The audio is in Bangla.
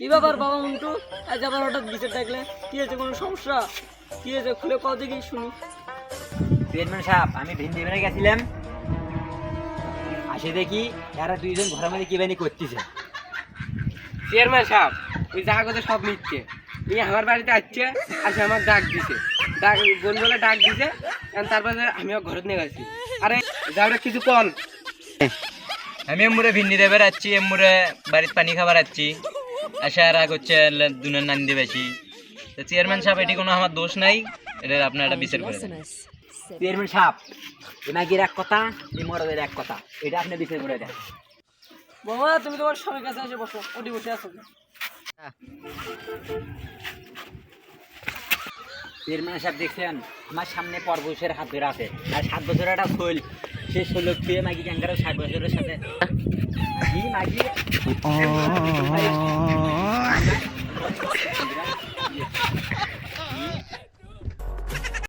কি ব্যাপার বাবা মন্টু? আজ আবার হঠাৎ বিচার ডাকলে কি হয়েছে কোনো সমস্যা? কি হয়েছে? খুলে কও দেখি শুনি। চেয়ারম্যান সাহেব আমি ভিন্দি বেড়ে গেছিলাম। আসে দেখি এরা দুইজন ঘরের মধ্যে কি বানি করতেছে। চেয়ারম্যান সাহেব ওই জায়গা কথা সব নিচ্ছে এই আমার বাড়িতে আসছে আসে আমার ডাক দিছে। ডাক বোন বলে ডাক দিছে তারপরে আমি ওর ঘরে নিয়ে গেছি আরে যাওয়াটা কিছু কন। আমি এমুরে ভিন্নি দেবে যাচ্ছি এমুরে বাড়িতে পানি খাবার যাচ্ছি আসে আর আগ হচ্ছে দুনের নান্দি বেশি। তো চেয়ারম্যান সাহেব এটি কোনো আমার দোষ নাই এটা আপনার একটা বিচার করে চেয়ারম্যান সাহেব এ মাগির এক কথা এই মরদের এক কথা এটা আপনি বিচার করে দেন। বাবা তুমি তোমার স্বামীর কাছে এসে বসো ওটি বসে আছো। চেয়ারম্যান সাহেব দেখছেন আমার সামনে পরবশের হাত ধরে আছে। আর সাত বছরের একটা শৈল সে ষোল ছুঁয়ে মাগি ক্যাঙ্গারও ষাট বছরের সাথে। মাগি। মাগি